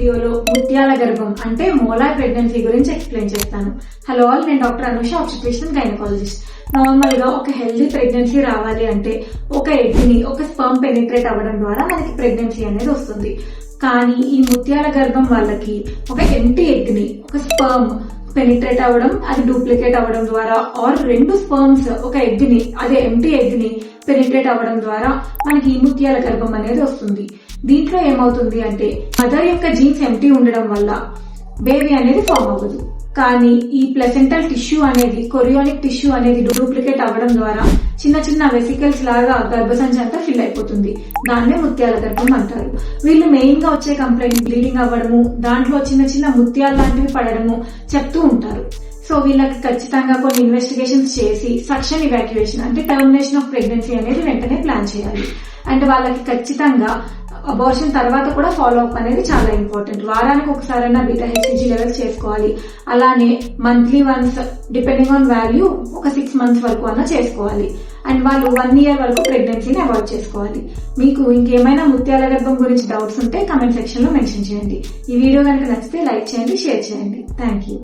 వీడియోలో ముత్యాల గర్భం అంటే మోలార్ ప్రెగ్నెన్సీ గురించి ఎక్స్ప్లెయిన్ చేస్తాను. హలో ఆల్ నేను డాక్టర్ అనుష ఆబ్స్టిట్యూషన్ గైనకాలజిస్ట్ నార్మల్గా ఒక హెల్దీ ప్రెగ్నెన్సీ రావాలి అంటే ఒక ఎగ్ని ఒక స్పర్మ్ పెనిట్రేట్ అవ్వడం ద్వారా మనకి ప్రెగ్నెన్సీ అనేది వస్తుంది. కానీ ఈ ముత్యాల గర్భం వాళ్ళకి ఒక ఎంటీ ఎగ్ని ఒక స్పర్మ్ పెనిట్రేట్ అవ్వడం అది డూప్లికేట్ అవ్వడం ద్వారా ఆర్ రెండు స్పర్మ్స్ ఒక ఎగ్ని అదే ఎంటీ ఎగ్ని పెనిట్రేట్ అవ్వడం ద్వారా మనకి ఈ ముత్యాల గర్భం అనేది వస్తుంది. దీంట్లో ఏమవుతుంది అంటే మదర్ యొక్క జీన్స్ ఎంటీ ఉండడం వల్ల బేబీ అనేది ఫామ్ అవ్వదు. కానీ ఈ ప్లసెంటల్ టిష్యూ అనేది కొరియోనిక్ టిష్యూ అనేది డూప్లికేట్ అవ్వడం ద్వారా చిన్న చిన్న వెసికల్స్ లాగా గర్భసంచి అంతా ఫిల్ అయిపోతుంది. దాన్నే ముత్యాల గర్భం అంటారు. వీళ్ళు మెయిన్గా వచ్చే కంప్లైంట్ బ్లీడింగ్ అవ్వడము దాంట్లో చిన్న చిన్న ముత్యాలు లాంటివి పడడము చెప్తూ ఉంటారు. సో వీళ్ళకి ఖచ్చితంగా కొన్ని ఇన్వెస్టిగేషన్స్ చేసి సక్షన్ ఇవాక్యుయేషన్ అంటే టర్మినేషన్ ఆఫ్ ప్రెగ్నెన్సీ అనేది వెంటనే ప్లాన్ చేయాలి. అండ్ వాళ్ళకి ఖచ్చితంగా అబార్షన్ తర్వాత కూడా ఫాలో అప్ అనేది చాలా ఇంపార్టెంట్ వారానికి ఒకసారైనా బీటా హెచ్సిజీ లెవెల్స్ చేసుకోవాలి అలానే monthly once depending on value ఒక సిక్స్ మంత్స్ వరకు అన్న చేసుకోవాలి. అండ్ వాళ్ళు వన్ ఇయర్ వరకు ప్రెగ్నెన్సీని అవాయిడ్ చేసుకోవాలి. మీకు ఇంకేమైనా ముత్యాల గర్భం గురించి డౌట్స్ ఉంటే కమెంట్ సెక్షన్లో మెన్షన్ చేయండి. ఈ వీడియో కనుక నచ్చితే లైక్ చేయండి షేర్ చేయండి. Thank you